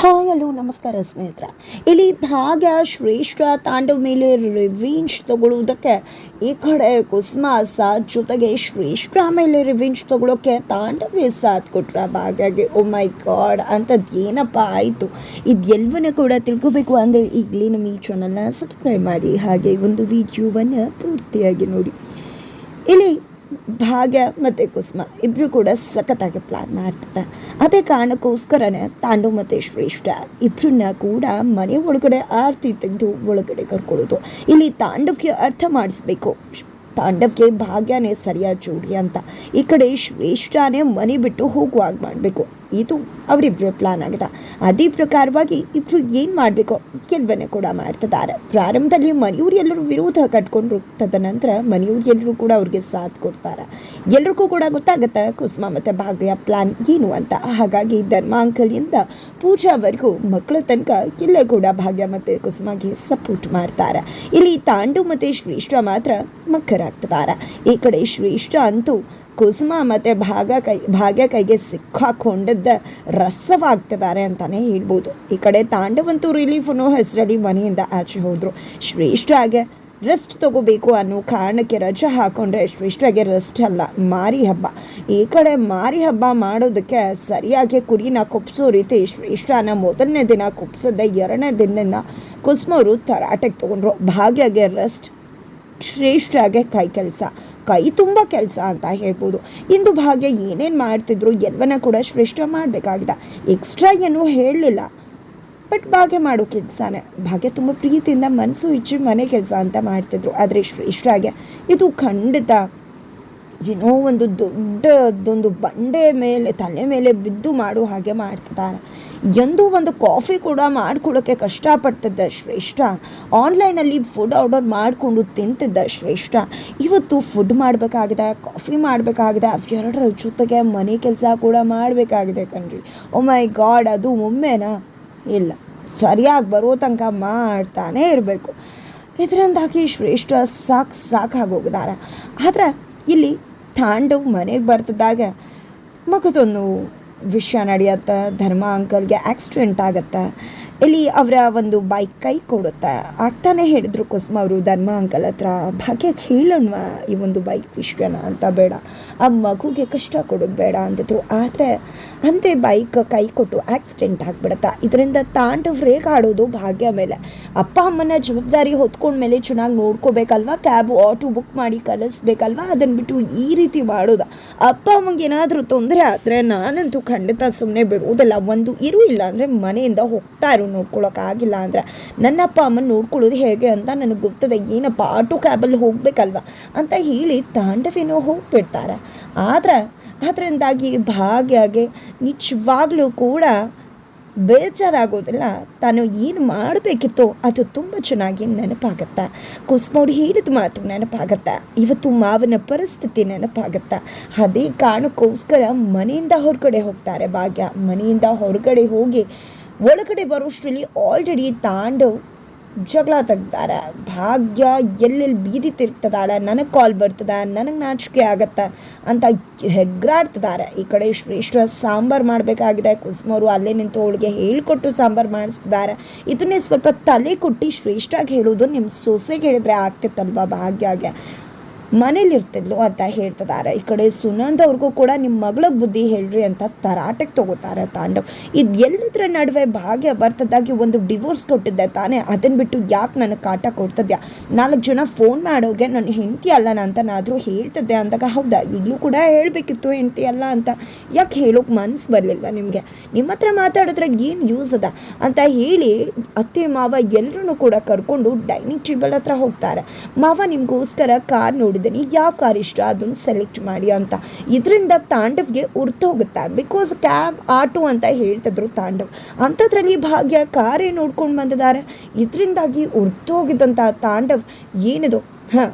Hi, hello, ನಮಸ್ಕಾರ ಸ್ನೇಹಿತರೆ. ಇಲ್ಲಿ ಭಾಗ್ಯ, ಶ್ರೇಷ್ಠ, ತಾಂಡವ ಮೇಲೆ ರಿವೆಂಜ್ ತಗೊಳ್ಳುವುದಕ್ಕೆ ಈ ಕಡೆ ಕುಸ್ಮಾ ಸಾಥ್ ಜೊತೆಗೆ ಶ್ರೇಷ್ಠ ಮೇಲೆ ರಿವೆಂಜ್ ತಗೊಳ್ಳೋಕ್ಕೆ ತಾಂಡವೇ ಸಾಥ್ ಕೊಟ್ರ ಭಾಗ್ಯಗೆ. ಓ ಮೈ ಗಾಡ್ ಅಂಥದ್ದು ಏನಪ್ಪ ಆಯಿತು? ಇದು ಎಲ್ಲವನ್ನೂ ಕೂಡ ತಿಳ್ಕೊಬೇಕು ಅಂದರೆ ಈಗಲೇ ನಮ್ಮ ಈ ಚಾನಲ್ನ ಸಬ್ಸ್ಕ್ರೈಬ್ ಮಾಡಿ. ಹಾಗೆ ಒಂದು ವಿಡಿಯೋವನ್ನು ಪೂರ್ತಿಯಾಗಿ ನೋಡಿ. ಇಲ್ಲಿ ಭಾಗ್ಯ ಮತ್ತು ಕುಸುಮ ಇಬ್ಬರು ಕೂಡ ಸಖತ್ತಾಗಿ ಪ್ಲ್ಯಾನ್ ಮಾಡ್ತಾರೆ. ಅದೇ ಕಾರಣಕ್ಕೋಸ್ಕರನೇ ತಾಂಡು ಮತ್ತು ಶ್ರೇಷ್ಠ ಇಬ್ಬರನ್ನ ಕೂಡ ಮನೆ ಒಳಗಡೆ ಆರತಿ ತೆಗೆದು ಒಳಗಡೆ ಕರ್ಕೊಳ್ಳೋದು. ಇಲ್ಲಿ ತಾಂಡವಕ್ಕೆ ಅರ್ಥ ಮಾಡಿಸ್ಬೇಕು. ತಾಂಡವ್ಗೆ ಭಾಗ್ಯನೇ ಸರಿಯಾದ ಜೋಡಿ ಅಂತ. ಈ ಕಡೆ ಶ್ರೇಷ್ಠನೇ ಮನೆ ಬಿಟ್ಟು ಹೋಗುವಾಗ ಮಾಡಬೇಕು. ಇದು ಅವರಿಬ್ಬರ ಪ್ಲಾನ್ ಆಗಿದೆ. ಅದೇ ಪ್ರಕಾರವಾಗಿ ಇಬ್ಬರು ಏನು ಮಾಡಬೇಕು ಕೆಲವನ್ನೇ ಕೂಡ ಮಾಡ್ತಿದ್ದಾರೆ. ಪ್ರಾರಂಭದಲ್ಲಿ ಮನೆಯವ್ರು ಎಲ್ಲರೂ ವಿರೋಧ ಕಟ್ಕೊಂಡ್ರು. ತದನಂತರ ಮನೆಯವ್ರು ಎಲ್ಲರೂ ಕೂಡ ಅವ್ರಿಗೆ ಸಾಥ್ ಕೊಡ್ತಾರೆ. ಎಲ್ರಿಗೂ ಕೂಡ ಗೊತ್ತಾಗುತ್ತೆ ಕುಸುಮ ಮತ್ತು ಭಾಗ್ಯ ಪ್ಲಾನ್ ಏನು ಅಂತ. ಹಾಗಾಗಿ ಧರ್ಮಾಂಕಲಿಂದ ಪೂಜಾವರೆಗೂ ಮಕ್ಕಳ ತನಕ ಇಲ್ಲೇ ಕೂಡ ಭಾಗ್ಯ ಮತ್ತು ಕುಸುಮಗೆ ಸಪೋರ್ಟ್ ಮಾಡ್ತಾರೆ. ಇಲ್ಲಿ ತಾಂಡು ಮತ್ತು ಶ್ರೇಷ್ಠ ಮಾತ್ರ ಮಕ್ಕರಾಗ್ತಿದ್ದಾರೆ. ಈ ಕಡೆ ಶ್ರೇಷ್ಠ ಅಂತೂ ಕುಸುಮ ಮತ್ತು ಭಾಗ ಕೈ, ಭಾಗ್ಯ ಕೈಗೆ ಸಿಕ್ಕಾಕೊಂಡಿದ್ದ ರಸವಾಗ್ತಿದ್ದಾರೆ ಅಂತಲೇ ಹೇಳ್ಬೋದು. ಈ ಕಡೆ ತಾಂಡವಂತೂ ರಿಲೀಫ್ ಅನ್ನೋ ಹೆಸರಲ್ಲಿ ಮನೆಯಿಂದ ಆಚೆ ಹೋದರು. ಶ್ರೇಷ್ಠ ಹಾಗೆ ರೆಸ್ಟ್ ತಗೋಬೇಕು ಅನ್ನೋ ಕಾರಣಕ್ಕೆ ರಜೆ ಹಾಕೊಂಡ್ರೆ ಶ್ರೇಷ್ಠಗೆ ರೆಸ್ಟ್ ಅಲ್ಲ, ಮಾರಿ ಹಬ್ಬ. ಈ ಕಡೆ ಮಾರಿ ಹಬ್ಬ ಮಾಡೋದಕ್ಕೆ ಸರಿಯಾಗಿ ಕುರಿನ ಕುಪ್ಸೋ ರೀತಿ ಶ್ರೇಷ್ಠನ ಮೊದಲನೇ ದಿನ ಕೊಪ್ಸದ ಎರಡನೇ ದಿನದಿಂದ ಕುಸುಮವರು ತರಾಟೆಗೆ ತೊಗೊಂಡ್ರು. ಭಾಗ್ಯಗೆ ರೆಸ್ಟ್ ಶ್ರೇಷ್ಠಾಗೆ ಕೈ ಕೆಲಸ. ಕೈ ತುಂಬ ಕೆಲಸ ಅಂತ ಹೇಳ್ಬೋದು. ಇಂದು ಭಾಗ್ಯ ಏನೇನು ಮಾಡ್ತಿದ್ರು ಎಲ್ಲವನ್ನ ಕೂಡ ಶ್ರೇಷ್ಠ ಮಾಡಬೇಕಾಗಿದೆ. ಎಕ್ಸ್ಟ್ರಾ ಏನೂ ಹೇಳಲಿಲ್ಲ. ಬಟ್ ಭಾಗ್ಯ ಮಾಡೋ ಕೆಲಸನೇ. ಭಾಗ್ಯ ತುಂಬ ಪ್ರೀತಿಯಿಂದ ಮನಸ್ಸು ಇಚ್ಚಿ ಮನೆ ಕೆಲಸ ಅಂತ ಮಾಡ್ತಿದ್ರು. ಆದರೆ ಶ್ರೇಷ್ಠಾಗೆ ಇದು ಖಂಡಿತ ಏನೋ ಒಂದು ದೊಡ್ಡದೊಂದು ಬಂಡೆ ಮೇಲೆ, ತಲೆ ಮೇಲೆ ಬಿದ್ದು ಮಾಡುವ ಹಾಗೆ ಮಾಡ್ತಿದ್ದಾರೆ ಎಂದೂ ಒಂದು ಕಾಫಿ ಕೂಡ ಮಾಡ್ಕೊಳ್ಳೋಕ್ಕೆ ಕಷ್ಟಪಡ್ತಿದ್ದ ಶ್ರೇಷ್ಠ. ಆನ್ಲೈನಲ್ಲಿ ಫುಡ್ ಆರ್ಡರ್ ಮಾಡಿಕೊಂಡು ತಿಂತಿದ್ದ ಶ್ರೇಷ್ಠ. ಇವತ್ತು ಫುಡ್ ಮಾಡಬೇಕಾಗಿದೆ, ಕಾಫಿ ಮಾಡಬೇಕಾಗಿದೆ ಎರಡರ ಜೊತೆಗೆ ಮನೆ ಕೆಲಸ ಕೂಡ ಮಾಡಬೇಕಾಗಿದೆ ಕಣ್ರಿ. ಓ ಮೈ ಗಾಡ್ ಅದು ಒಮ್ಮೆನಾ? ಇಲ್ಲ. ಸರಿಯಾಗಿ ಬರೋ ತನಕ ಮಾಡ್ತಾನೇ ಇರಬೇಕು. ಇದರಿಂದಾಗಿ ಶ್ರೇಷ್ಠ ಸಾಕು ಸಾಕಾಗೋಗಿದ್ದಾರೆ ಆದರೆ ಇಲ್ಲಿ ತಾಂಡವ್ ಮನೆಗೆ ಬರ್ತಿದ್ದಾಗ ಮಗದೊಂದು ವಿಷಯ ನಡೆಯತ್ತ ಧರ್ಮ ಅಂಕಲ್ಗೆ ಆಕ್ಸಿಡೆಂಟ್ ಆಗುತ್ತೆ. ಇಲ್ಲಿ ಅವರ ಒಂದು ಬೈಕ್ ಕೈ ಕೊಡುತ್ತೆ? ಆಗ್ತಾನೆ ಹೇಳಿದ್ರು ಕುಸುಮ ಅವರು ಧರ್ಮ ಅಂಕಲ್ ಹತ್ರ ಭಾಗ್ಯಕ್ಕೆ ಹೇಳೋಣ ಈ ಒಂದು ಬೈಕ್ ವಿಷಯನ ಅಂತ ಬೇಡ. ಆ ಮಗುಗೆ ಕಷ್ಟ ಕೊಡೋದು ಬೇಡ ಅಂತಿದ್ರು ಆದರೆ ಅಂತೆ ಬೈಕ್ ಕೈ ಕೊಟ್ಟು ಆಕ್ಸಿಡೆಂಟ್ ಆಗಿಬಿಡುತ್ತಾ. ಇದರಿಂದ ತಾಂಡವ್ ರೇಗಾಡೋದು ಭಾಗ್ಯ ಮೇಲೆ. ಅಪ್ಪ, ಅಮ್ಮನ ಜವಾಬ್ದಾರಿ ಹೊತ್ಕೊಂಡ್ಮೇಲೆ ಚೆನ್ನಾಗಿ ನೋಡ್ಕೋಬೇಕಲ್ವಾ? ಕ್ಯಾಬ್ ಆಟೋ ಬುಕ್ ಮಾಡಿ ಕಲಿಸ್ಬೇಕಲ್ವಾ? ಅದನ್ನು ಬಿಟ್ಟು ಈ ರೀತಿ ಮಾಡೋದ. ಅಪ್ಪ, ಅಮ್ಮಂಗೆ ಏನಾದರೂ ತೊಂದರೆ ಆದರೆ ನಾನಂತೂ ಖಂಡಿತ ಸುಮ್ಮನೆ ಬಿಡುವುದಲ್ಲ. ಒಂದು ಇರು ಇಲ್ಲ ಅಂದರೆ ಮನೆಯಿಂದ ಹೋಗ್ತಾ ಇರು. ನೋಡ್ಕೊಳಕ್ಕಾಗಿಲ್ಲ ಅಂದರೆ ನನ್ನ ಅಪ್ಪ ಅಮ್ಮನ ನೋಡ್ಕೊಳ್ಳೋದು ಹೇಗೆ ಅಂತ ನನಗೆ ಗೊತ್ತದೆ, ಏನಪ್ಪ, ಆಟೋ ಕ್ಯಾಬಲ್ಲಿ ಹೋಗಬೇಕಲ್ವ? ಅಂತ ಹೇಳಿ ತಾಂಡವೇನೋ ಹೋಗ್ಬಿಡ್ತಾರೆ. ಆದರೆ, ಅದರಿಂದಾಗಿ ಭಾಗ್ಯಗೆ ನಿಜವಾಗ್ಲೂ ಕೂಡ ಬೇಜಾರಾಗೋದಿಲ್ಲ. ತಾನು ಏನು ಮಾಡಬೇಕಿತ್ತು ಅದು ತುಂಬ ಚೆನ್ನಾಗಿ ನೆನಪಾಗತ್ತೆ. ಕುಸುಮವ್ರು ಹೇಳಿದ ಮಾತು ನೆನಪಾಗತ್ತೆ. ಇವತ್ತು ಮಾವನ ಪರಿಸ್ಥಿತಿ ನೆನಪಾಗತ್ತೆ. ಅದೇ ಕಾರಣಕ್ಕೋಸ್ಕರ ಮನೆಯಿಂದ ಹೊರಗಡೆ ಹೋಗ್ತಾರೆ ಭಾಗ್ಯ. ಮನೆಯಿಂದ ಹೊರಗಡೆ ಹೋಗಿ ಒಳಗಡೆ ಬರೋಷ್ಟರಲ್ಲಿ ಆಲ್ರೆಡಿ ತಾಂಡವ್ ಜಗಳ ತೆಗ್ದಾರ ಭಾಗ್ಯ ಎಲ್ಲೆಲ್ಲಿ ಬೀದಿ ತಿರ್ತದಾಳೆ ನನಗೆ ಕಾಲ್ ಬರ್ತದ, ನನಗೆ ನಾಚಿಕೆ ಆಗತ್ತೆ ಅಂತ ಹೆಗ್ರಾಡ್ತಿದ್ದಾರೆ ಈ ಕಡೆ ಶ್ರೇಷ್ಠ ಸಾಂಬಾರು ಮಾಡಬೇಕಾಗಿದೆ. ಕುಸುಮವರು ಅಲ್ಲೇ ನಿಂತು ಅವಳಿಗೆ ಹೇಳಿಕೊಟ್ಟು ಸಾಂಬಾರು ಮಾಡಿಸ್ತಿದ್ದಾರೆ ಇದನ್ನೇ ಸ್ವಲ್ಪ ತಲೆ ಕೊಟ್ಟು ಶ್ರೇಷ್ಠಾಗಿ ಹೇಳೋದು ನಿಮ್ಮ ಸೊಸೆಗೆ ಹೇಳಿದ್ರೆ ಆಗ್ತಿತ್ತಲ್ವ ಭಾಗ್ಯಗೆ? ಮನೇಲಿರ್ತಿದ್ಲು ಅಂತ ಹೇಳ್ತಿದ್ದಾರೆ. ಈ ಕಡೆ ಸುನಂದ್ ಅವ್ರಿಗೂ ಕೂಡ ನಿಮ್ಮ ಮಗಳ ಬುದ್ಧಿ ಹೇಳ್ರಿ ಅಂತ ತರಾಟೆಗೆ ತಗೋತಾರೆ ತಾಂಡವ್. ಇದು ಎಲ್ಲದ್ರ ನಡುವೆ ಭಾಗ್ಯ ಬರ್ತದಾಗಿ ಒಂದು ಡಿವೋರ್ಸ್ ಕೊಟ್ಟಿದ್ದೆ ತಾನೇ. ಅದನ್ನು ಬಿಟ್ಟು ಯಾಕೆ ನನಗೆ ಕಾಟ ಕೊಡ್ತದ್ಯಾ? ನಾಲ್ಕು ಜನ ಫೋನ್ ಮಾಡೋಗೆ ನನ್ನ ಹೆಂಡತಿ ಅಲ್ಲ ಅಂತನಾದರೂ ಹೇಳ್ತಿದ್ದೆ ಅಂದಾಗ, ಹೌದಾ? ಈಗಲೂ ಕೂಡ ಹೇಳಬೇಕಿತ್ತು ಹೆಂಡತಿ ಅಲ್ಲ ಅಂತ. ಯಾಕೆ ಹೇಳೋಕೆ ಮನ್ಸು ಬರಲಿಲ್ವ ನಿಮಗೆ? ನಿಮ್ಮ ಹತ್ರ ಮಾತಾಡಿದ್ರೆ ಏನು ಯೂಸ್ ಅದ? ಅಂತ ಹೇಳಿ ಅತ್ತೆ, ಮಾವ ಎಲ್ಲರೂ ಕೂಡ ಕರ್ಕೊಂಡು ಡೈನಿಂಗ್ ಟೇಬಲ್ ಹತ್ರ ಹೋಗ್ತಾರೆ. ಮಾವ ನಿಮಗೋಸ್ಕರ ಕಾರ್ ನೋಡಿದ್ದೀನಿ ಯಾವ ಕಾರ್ ಇಷ್ಟ ಅದನ್ನು ಸೆಲೆಕ್ಟ್ ಮಾಡಿ ಅಂತ. ಇದರಿಂದ ತಾಂಡವ್ಗೆ ಉರ್ತೋಗುತ್ತೆ ಬಿಕಾಸ್ ಕ್ಯಾಬ್ ಆಟೋ ಅಂತ ಹೇಳ್ತಿದ್ರು ತಾಂಡವ್. ಅಂಥದ್ರಲ್ಲಿ ಭಾಗ್ಯ ಕಾರೇ ನೋಡ್ಕೊಂಡು ಬಂದಿದ್ದಾರೆ. ಇದರಿಂದಾಗಿ ಉರ್ತೋಗಿದ್ದಂಥ ತಾಂಡವ್ ಏನಿದು? ಹಾಂ.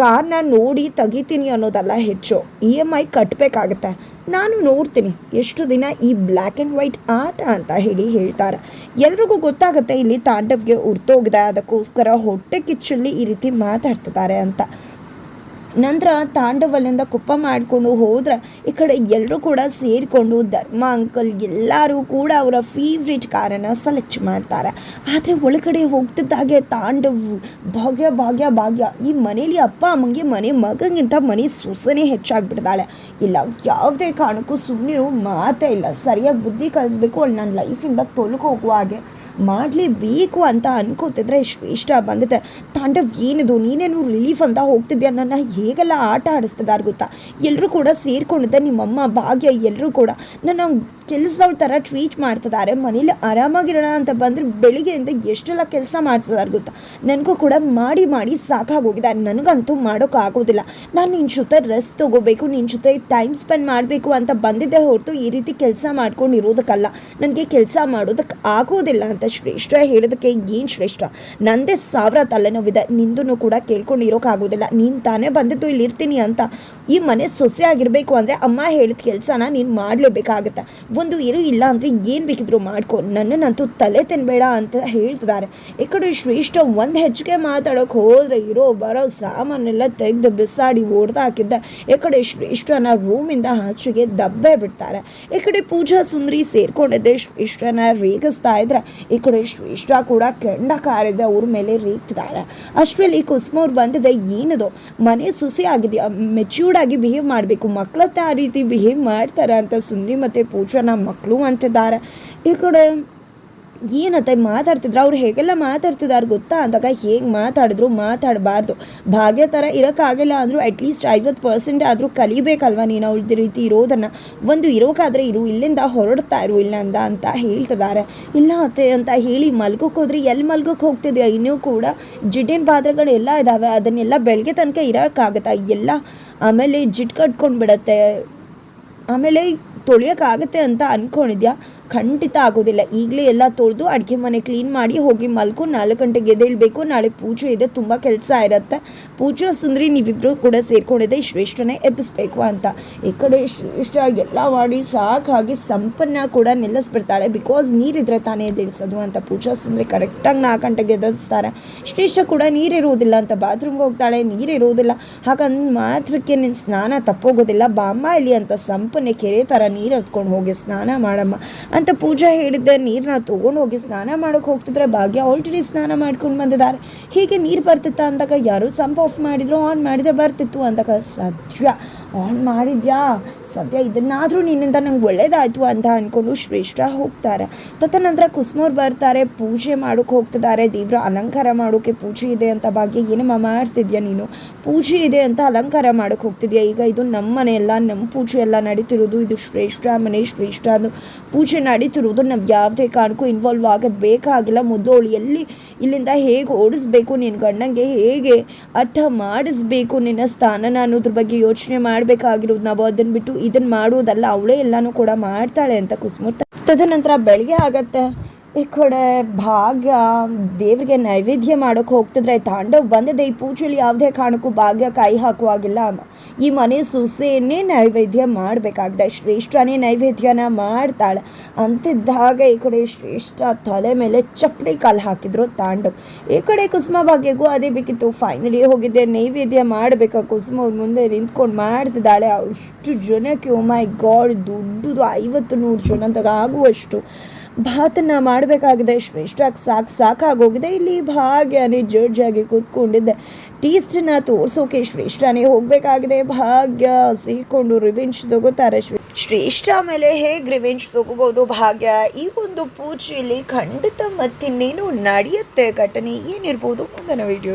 ಕಾರ್ನ ನೋಡಿ ತೆಗಿತೀನಿ ಅನ್ನೋದಲ್ಲ ಹೆಚ್ಚು. ಇ ಎಂ ಐ ಕಟ್ಟಬೇಕಾಗತ್ತೆ ನಾನು ನೋಡ್ತೀನಿ. ಎಷ್ಟು ದಿನ ಈ ಬ್ಲ್ಯಾಕ್ ಆ್ಯಂಡ್ ವೈಟ್ ಆಟ ಅಂತ ಹೇಳಿ ಹೇಳ್ತಾರೆ. ಎಲ್ರಿಗೂ ಗೊತ್ತಾಗುತ್ತೆ ಇಲ್ಲಿ ತಾಂಡವ್ಗೆ ಉರ್ತೋಗಿದೆ ಅದಕ್ಕೋಸ್ಕರ ಹೊಟ್ಟೆ ಕಿಚ್ಚಲ್ಲಿ ಈ ರೀತಿ ಮಾತಾಡ್ತಿದ್ದಾರೆ ಅಂತ. ನಂತರ ತಾಂಡವಲ್ಲಿಂದ ಕುಪ್ಪ ಮಾಡಿಕೊಂಡು ಹೋದ್ರೆ ಈ ಕಡೆ ಎಲ್ಲರೂ ಕೂಡ ಸೇರಿಕೊಂಡು ಧರ್ಮ ಅಂಕಲ್ ಎಲ್ಲರೂ ಕೂಡ ಅವರ ಫೇವ್ರೆಟ್ ಕಾರನ್ನು ಸೆಲೆಕ್ಟ್ ಮಾಡ್ತಾರೆ. ಆದರೆ ಒಳಗಡೆ ಹೋಗ್ತಿದ್ದಾಗೆ ತಾಂಡವ್, ಭಾಗ್ಯ ಭಾಗ್ಯ ಭಾಗ್ಯ. ಈ ಮನೇಲಿ ಅಪ್ಪ ಅಮ್ಮಂಗೆ ಮನೆ, ಮಗಂಗಿಂತ ಮನೆ ಸೊಸನೆ ಹೆಚ್ಚಾಗ್ಬಿಡ್ತಾಳೆ ಇಲ್ಲ, ಯಾವುದೇ ಕಾರಣಕ್ಕೂ ಸುಮ್ಮನೆ ಮಾತೇ ಇಲ್ಲ. ಸರಿಯಾಗಿ ಬುದ್ಧಿ ಕಲಿಸ್ಬೇಕು ಅವಳು ನನ್ನ ಲೈಫಿಂದ ತೊಲಗಿ ಹೋಗುವ ಹಾಗೆ ಮಾಡಲೇಬೇಕು ಅಂತ ಅನ್ಕೋತಿದ್ರೆ ಶ್ರೇಷ್ಠ ಬಂದಿದೆ. ತಾಂಡವ್, ಏನಿದು? ನೀನೇನು ರಿಲೀಫ್ ಅಂತ ಹೋಗ್ತಿದ್ಯಾ? ನನ್ನ ಹೇಗೆಲ್ಲ ಆಟ ಆಡಿಸ್ತಿದ್ದಾರೆ ಗೊತ್ತಾ? ಎಲ್ಲರೂ ಕೂಡ ಸೇರ್ಕೊಂಡಿದ್ದೆ ನಿಮ್ಮಮ್ಮ, ಭಾಗ್ಯ ಎಲ್ಲರೂ ಕೂಡ ನನ್ನ ಕೆಲಸದವ್ರ ಥರ ಟ್ರೀಟ್ ಮಾಡ್ತಿದ್ದಾರೆ ಮನೇಲಿ ಆರಾಮಾಗಿರೋಣ ಅಂತ ಬಂದರೆ ಬೆಳಿಗ್ಗೆಯಿಂದ ಎಷ್ಟೆಲ್ಲ ಕೆಲಸ ಮಾಡಿಸಿದಾರೆ ಗೊತ್ತಾ? ನನಗೂ ಕೂಡ ಮಾಡಿ ಮಾಡಿ ಸಾಕಾಗೋಗಿದ್ದಾರೆ ನನಗಂತೂ ಮಾಡೋಕ್ಕಾಗೋದಿಲ್ಲ ನಾನು ನಿನ್ನ ಜೊತೆ ರೆಸ್ಟ್ ತೊಗೋಬೇಕು ನಿನ್ನ ಜೊತೆ ಟೈಮ್ ಸ್ಪೆಂಡ್ ಮಾಡಬೇಕು ಅಂತ ಬಂದಿದ್ದೆ ಹೊರತು ಈ ರೀತಿ ಕೆಲಸ ಮಾಡ್ಕೊಂಡಿರೋದಕ್ಕಲ್ಲ. ನನಗೆ ಕೆಲಸ ಮಾಡೋದಕ್ಕೆ ಆಗೋದಿಲ್ಲ ಅಂತ ಶ್ರೇಷ್ಠ ಹೇಳೋದಕ್ಕೆ ಏನು ಶ್ರೇಷ್ಠ? ನಂದೇ ಸಾವಿರ ತಲೆನೋವಿದೆ. ನಿಂದೂ ಕೂಡ ಕೇಳ್ಕೊಂಡು ಇರೋಕ್ಕಾಗೋದಿಲ್ಲ ನೀನು ತಾನೇ ಇಲ್ಲಿ ಇರ್ತೀನಿ ಅಂತ ಈ ಮನೆ ಸೊಸೆ ಆಗಿರಬೇಕು ಅಂದರೆ ಅಮ್ಮ ಹೇಳಿದ ಕೆಲಸನ ನೀನು ಮಾಡಲೇಬೇಕಾಗತ್ತೆ. ಒಂದು ಇರು ಇಲ್ಲ ಅಂದರೆ ಏನು ಬೇಕಿದ್ರು ಮಾಡ್ಕೊ. ನನ್ನನ್ನಂತೂ ತಲೆ ತಿನ್ಬೇಡ ಅಂತ ಹೇಳ್ತಿದ್ದಾರೆ. ಈ ಕಡೆ ಶ್ರೇಷ್ಠ ಒಂದು ಹೆಚ್ಚಿಗೆ ಮಾತಾಡೋಕೆ ಹೋದರೆ ಇರೋ, ಬರೋ ಸಾಮಾನೆಲ್ಲ ತೆಗೆದು ಬಿಸಾಡಿ ಓಡ್ದು ಹಾಕಿದ್ದೆ ಈ ಕಡೆ ಶ್ರೇಷ್ಠನ ರೂಮಿಂದ ಆಚೆಗೆ ದಬ್ಬೆ ಬಿಡ್ತಾರೆ. ಈ ಪೂಜಾ ಸುಂದರಿ ಸೇರ್ಕೊಂಡಿದ್ದೆ, ಶ್ರೇಷ್ಠನ ರೇಗಿಸ್ತಾ ಇದ್ರೆ ಈ ಕಡೆ ಶ್ರೇಷ್ಠ ಕೂಡ ಕೆಂಡ ಕಾರಿದೆ ಅವ್ರ ಮೇಲೆ ರೇಗ್ತಿದ್ದಾರೆ ಅಷ್ಟರಲ್ಲಿ ಕುಸುಮವ್ರು ಬಂದಿದೆ, ಏನದು? ಮನೆ ಸುಸಿ ಆಗಿದೆ. ಮೆಚ್ಯೂರ್ಡ್ ಆಗಿ ಬಿಹೇವ್ ಮಾಡಬೇಕು. ಮಕ್ಕಳತ್ತೆ ಆ ರೀತಿ ಬಿಹೇವ್ ಮಾಡ್ತಾರೆ ಅಂತ ಸುಂದ್ರಿ ಮತ್ತು ಪೂಜಾನ ಮಕ್ಕಳು ಅಂತಿದ್ದಾರೆ. ಈ ಕಡೆ ಏನತ್ತೆ ಮಾತಾಡ್ತಿದ್ರು, ಅವ್ರು ಹೇಗೆಲ್ಲ ಮಾತಾಡ್ತಿದ್ದಾರೆ ಗೊತ್ತಾ? ಅಂದಾಗ ಹೇಗೆ ಮಾತಾಡಿದ್ರು, ಮಾತಾಡಬಾರ್ದು. ಭಾಗ್ಯ ಥರ ಇರೋಕ್ಕಾಗಿಲ್ಲ ಅಂದರೂ ಅಟ್ಲೀಸ್ಟ್ ಐವತ್ತು ಪರ್ಸೆಂಟ್ ಆದರೂ ಕಲಿಬೇಕಲ್ವ ನೀನು ಅವ್ರದ್ದು ರೀತಿ ಇರೋದನ್ನು? ಒಂದು ಇರೋಕ್ಕಾದರೆ ಇರು, ಇಲ್ಲಿಂದ ಹೊರಡ್ತಾ ಇರು ಇಲ್ಲಂದ ಅಂತ ಹೇಳ್ತಿದ್ದಾರೆ ಇಲ್ಲ ಅತ್ತೆ ಅಂತ ಹೇಳಿ ಮಲ್ಗೋಕೆ ಹೋದ್ರೆ. ಎಲ್ಲಿ ಮಲ್ಗೋಕೆ ಹೋಗ್ತಿದ್ಯಾ? ಇನ್ನೂ ಕೂಡ ಜಿಡ್ಡಿನ ಪಾತ್ರೆಗಳು ಎಲ್ಲ ಇದ್ದಾವೆ ಅದನ್ನೆಲ್ಲ ಬೆಳಗ್ಗೆ ತನಕ ಇರೋಕ್ಕಾಗತ್ತಾ? ಎಲ್ಲ ಆಮೇಲೆ ಜಿಡ್ ಕಟ್ಕೊಂಡು ಬಿಡತ್ತೆ ಆಮೇಲೆ ತೊಳೆಯೋಕ್ಕಾಗತ್ತೆ ಅಂತ ಅಂದ್ಕೊಂಡಿದ್ಯಾ ಖಂಡಿತ ಆಗೋದಿಲ್ಲ. ಈಗಲೇ ಎಲ್ಲ ತೊಳೆದು ಅಡುಗೆ ಮನೆ ಕ್ಲೀನ್ ಮಾಡಿ ಹೋಗಿ ಮಲ್ಕು ನಾಲ್ಕು ಗಂಟೆಗೆ ಎದ್ದೇಳಬೇಕು, ನಾಳೆ ಪೂಜೆ ಇದೆ, ತುಂಬ ಕೆಲಸ ಇರುತ್ತೆ. ಪೂಜಾ ಸುಂದರಿ ನೀವಿಬ್ಬರು ಕೂಡ ಸೇರ್ಕೊಂಡಿದ್ದೆ, ಶ್ರೇಷ್ಠನೇ ಎಬ್ಬಿಸ್ಬೇಕು ಅಂತ. ಈ ಕಡೆ ಶ್ರೇಷ್ಠ ಎಲ್ಲ ಮಾಡಿ ಸಾಕಾಗಿ ಸಂಪನ್ನ ಕೂಡ ನಿಲ್ಲಿಸ್ಬಿಡ್ತಾಳೆ. ಬಿಕಾಸ್ ನೀರಿದ್ರೆ ತಾನೇ ಎದ್ದೇಳಿಸೋದು ಅಂತ ಪೂಜಾ ಸುಂದರಿ ಕರೆಕ್ಟಾಗಿ ನಾಲ್ಕು ಗಂಟೆಗೆ ಎದುರಿಸ್ತಾರೆ ಶ್ರೇಷ್ಠ ಕೂಡ ನೀರಿರುವುದಿಲ್ಲ ಅಂತ ಬಾತ್ರೂಮ್ಗೆ ಹೋಗ್ತಾಳೆ ನೀರಿರುವುದಿಲ್ಲ ಹಾಗಂದ್ ಮಾತ್ರಕ್ಕೆ ನಿನ್ನ ಸ್ನಾನ ತಪ್ಪೋಗೋದಿಲ್ಲ. ಬಾಮ್ಮ ಇಲ್ಲಿ ಅಂತ ಸಂಪನ್ನೆ ಕೆರೆ ಥರ ನೀರು ಹೊತ್ಕೊಂಡು ಹೋಗಿ ಸ್ನಾನ ಮಾಡಮ್ಮ. ಅಂತ ಪೂಜಾ ಹೇಳಿದ್ದೆ. ನೀರನ್ನ ತೊಗೊಂಡು ಹೋಗಿ ಸ್ನಾನ ಮಾಡೋಕೆ ಹೋಗ್ತಿದ್ರೆ ಭಾಗ್ಯ ಆಲ್ರೆಡಿ ಸ್ನಾನ ಮಾಡ್ಕೊಂಡು ಬಂದಿದ್ದಾರೆ. ಹೀಗೆ ನೀರು ಬರ್ತಿತ್ತ ಅಂದಾಗ ಯಾರು ಸಂಪ್ ಆಫ್ ಮಾಡಿದ್ರು ಆನ್ ಮಾಡಿದೆ ಬರ್ತಿತ್ತು ಅಂದಾಗ ಸದ್ಯ ಆನ್ ಮಾಡಿದ್ಯಾ? ಸದ್ಯ ಇದನ್ನಾದರೂ ನಿನ್ನಿಂದ ನಂಗೆ ಒಳ್ಳೇದಾಯಿತು ಅಂತ ಅಂದ್ಕೊಂಡು ಶ್ರೇಷ್ಠ ಹೋಗ್ತಾರೆ. ತದನಂತರ ಕುಸುಮವ್ರು ಬರ್ತಾರೆ, ಪೂಜೆ ಮಾಡೋಕೆ ಹೋಗ್ತಿದ್ದಾರೆ. ದೇವ್ರ ಅಲಂಕಾರ ಮಾಡೋಕ್ಕೆ ಪೂಜೆ ಇದೆ ಅಂತ ಭಾಗ್ಯ, ಏನಮ್ಮ ಮಾಡ್ತಿದ್ಯಾ ನೀನು? ಪೂಜೆ ಇದೆ ಅಂತ ಅಲಂಕಾರ ಮಾಡೋಕೆ ಹೋಗ್ತಿದ್ಯಾ? ಈಗ ಇದು ನಮ್ಮ ಮನೆಯೆಲ್ಲ ನಮ್ಮ ಪೂಜೆ ಎಲ್ಲ ನಡೀತಿರೋದು, ಇದು ಶ್ರೇಷ್ಠ ಮನೆ, ಶ್ರೇಷ್ಠ ಅದು ಪೂಜೆ ನಡೀತಿರೋದು. ನಾವು ಯಾವುದೇ ಕಾರಣಕ್ಕೂ ಇನ್ವಾಲ್ವ್ ಆಗೋದು ಬೇಕಾಗಿಲ್ಲ. ಮುದ್ದೋಳು ಎಲ್ಲಿ ಇಲ್ಲಿಂದ ಹೇಗೆ ಓಡಿಸ್ಬೇಕು ನಿನ್ನ ಗಂಡಂಗೆ? ಹೇಗೆ ಅರ್ಥ ಮಾಡಿಸ್ಬೇಕು ನಿನ್ನ ಸ್ಥಾನನ ಅನ್ನೋದ್ರ ಬಗ್ಗೆ ಯೋಚನೆ ಮಾಡಬೇಕಾಗಿರೋದು ನಾವು ಅದನ್ನು ಬಿಟ್ಟು ಇದನ್ನು ಮಾಡೋದಲ್ಲ ಅವಳೇ ಎಲ್ಲನೂ ಕೂಡ ಮಾಡ್ತಾಳೆ ಅಂತ ಕುಸುಮೂರ್ತ ತದನಂತರ ಬೆಳಿಗ್ಗೆ ಆಗತ್ತೆ. ಈ ಕಡೆ ಭಾಗ್ಯ ದೇವರಿಗೆ ನೈವೇದ್ಯ ಮಾಡೋಕೆ ಹೋಗ್ತಿದ್ರೆ ತಾಂಡವ್ ಬಂದಿದೆ. ಈ ಪೂಜೆಲಿ ಯಾವುದೇ ಕಾರಣಕ್ಕೂ ಭಾಗ್ಯ ಕೈ ಹಾಕುವಾಗಿಲ್ಲ. ಈ ಮನೆ ಸೊಸೆಯನ್ನೇ ನೈವೇದ್ಯ ಮಾಡಬೇಕಾಗಿದೆ. ಶ್ರೇಷ್ಠನೇ ನೈವೇದ್ಯನ ಮಾಡ್ತಾಳೆ. ಅಂತಿದ್ದಾಗ ಈ ಕಡೆ ಶ್ರೇಷ್ಠ ತಲೆ ಮೇಲೆ ಚಪ್ಪಡಿ ಕಾಲು ಹಾಕಿದ್ರು ತಾಂಡವ್. ಈ ಕಡೆ ಕುಸುಮ ಭಾಗ್ಯಗೂ ಅದೇ ಬೇಕಿತ್ತು. ಫೈನಲಿ ಹೋಗಿದ್ದೆ. ನೈವೇದ್ಯ ಮಾಡಬೇಕಾ? ಕುಸುಮ ಅವ್ರ ಮುಂದೆ ನಿಂತ್ಕೊಂಡು ಮಾಡ್ತಿದ್ದಾಳೆ. ಅಷ್ಟು ಜನಕ್ಕೆ ಮೈ ಗಾಡ್ ದೊಡ್ಡದು ಐವತ್ತು ನೂರು ಜನದಾಗ ಆಗುವಷ್ಟು. ಭಾತನ್ನ ಮಾಡಬೇಕಾಗಿದೆ. ಇಷ್ಟಾಗಿ ಸಾಕು, ಸಾಕಾಗೋಗಿದೆ. ಇಲ್ಲಿ ಭಾಗ್ಯನೇ ಜಡ್ಜ್ ಆಗಿ ಕೂತ್ಕೊಂಡಿದ್ದೆ. ಟೀಸ್ಟನ್ನ ತೋರಿಸೋಕೆ ಶ್ರೇಷ್ಠನೇ ಹೋಗಬೇಕಾಗಿದೆ. ಭಾಗ್ಯ ಸೀಕೊಂಡು ರಿವೆಂಜ್ ತಗೋತಾರೆ ಶ್ರೇ- ಶ್ರೇಷ್ಠ ಮೇಲೆ ಹೇಗೆ ರಿವೆಂಜ್ ತಗೋಬೋದು ಭಾಗ್ಯ? ಈ ಒಂದು ಪೂಜೆಯಲ್ಲಿ ಖಂಡಿತ ಮತ್ತಿನ್ನೇನು ನಡೆಯುತ್ತೆ ಘಟನೆ ಏನಿರ್ಬೋದು ಮುಂದಿನ ವಿಡಿಯೋ